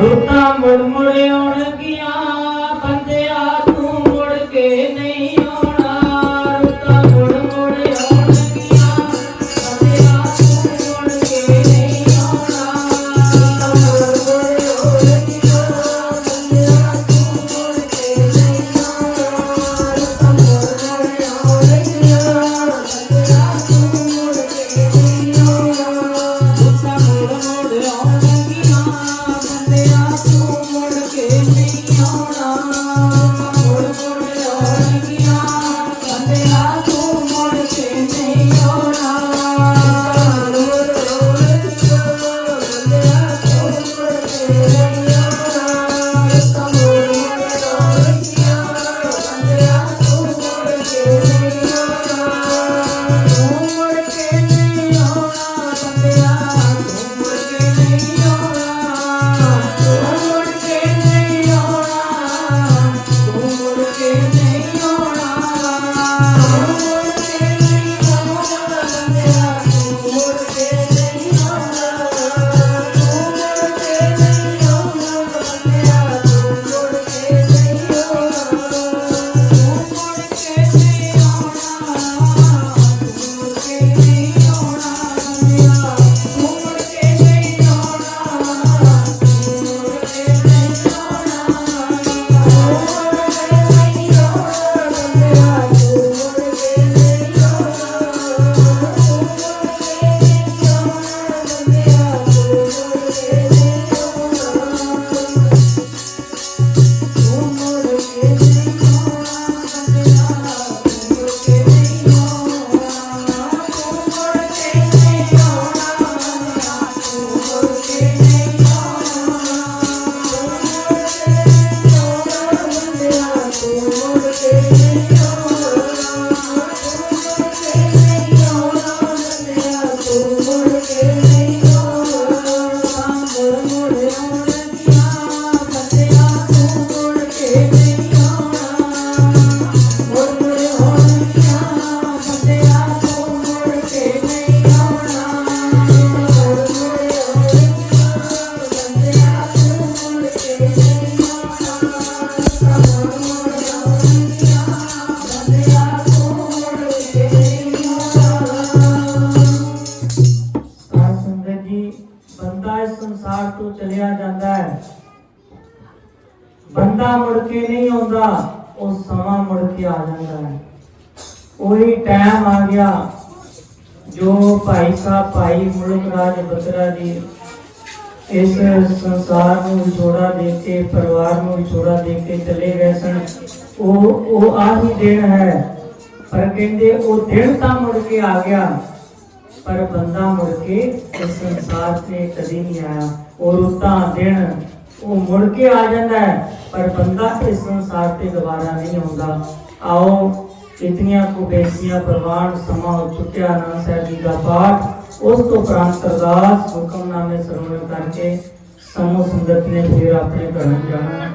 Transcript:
ਰੁੱਤਾਂ ਮੁੜ ਮੁੜ ਆਉਣਗੀਆਂ ਬੰਦਿਆ ਤੂੰ ਮੁੜ ਕੇ ਨਹੀਂ ਆਉਣਾ ਰੁੱਤਾਂ ਮੁੜ ਮੁੜ ਆਉਣਗੀਆਂ ਬੰਦਿਆ ਤੂੰ ਮੁੜ ਕੇ ਨਹੀਂ ਆਉਣਾ। ਰੁੱਤਾਂ ਮੁੜ ਮੁੜ ਆਉਣਗੀਆਂ ਬੰਦਿਆ ਤੂੰ ਮੁੜ ਕੇ ਨਹੀਂ ਆਉਣਾ ਰੁੱਤਾਂ ਮੁੜ ਮੁੜ ਆਉਣਗੀਆਂ ਬੰਦਿਆ ਤੂੰ ਮੁੜ ਕੇ ਨਹੀਂ ਆਉਣਾ। ਰੁੱਤਾਂ ਮੁੜ ਮੁੜ ਆਉਣਗੀਆਂ ਹੈ ਬੰਦਾ ਮੁੜ ਕੇ ਨਹੀਂ ਆਉਂਦਾ, ਉਹ ਸਮਾਂ ਮੁੜ ਕੇ ਆ ਜਾਂਦਾ ਹੈ। ਉਹੀ ਟਾਈਮ ਆ ਗਿਆ, ਜੋ ਭਾਈ ਸਾਹਿਬ ਭਾਈ ਮੁਲਕ ਰਾਜ ਬਤਰਾ ਜੀ ਇਸ ਸੰਸਾਰ ਨੂੰ ਵਿਛੋੜਾ ਦੇ ਕੇ, ਪਰਿਵਾਰ ਨੂੰ ਵਿਛੋੜਾ ਦੇ ਕੇ ਚਲੇ ਗਏ ਸਨ। ਉਹ ਉਹ ਆਹੀ ਦਿਨ ਹੈ, ਪਰ ਕਹਿੰਦੇ ਉਹ ਦਿਨ ਤਾਂ ਮੁੜ ਕੇ ਆ ਗਿਆ। ਪਰ ਬੰਦਾ ਮੁੜ ਕੇ ਇਸ ਸੰਸਾਰ ਤੇ ਕਦੀ ਨਹੀਂ ਆਇਆ। ਉਹ ਰੁੱਤਾਂ, ਦਿਨ, ਉਹ ਮੁੜ ਕੇ ਆ ਜਾਂਦਾ ਹੈ, ਪਰ ਬੰਦਾ ਇਸ ਸੰਸਾਰ ਤੇ ਦੁਬਾਰਾ ਨਹੀਂ ਆਉਂਦਾ। ਆਓ, ਇਤਨੀਆਂ ਕੋ ਬੇਸੀਆਂ ਪ੍ਰਵਾਨ ਸਮਾਂ ਹੋ ਚੁੱਕਿਆ ਨਾ ਸਾਹਿਬ ਜੀ ਦਾ ਪਾਠ। ਉਸ ਤੋਂ ਪ੍ਰਾਂਤ ਅਰਦਾਸ, ਹੁਕਮਨਾਮੇ ਸਰਵਣ ਕਰਕੇ ਸਮੋ ਸੰਗਤ ਨੇ ਫਿਰ ਆਪਣੇ ਘਰਾਂ ਜਾਣਾ।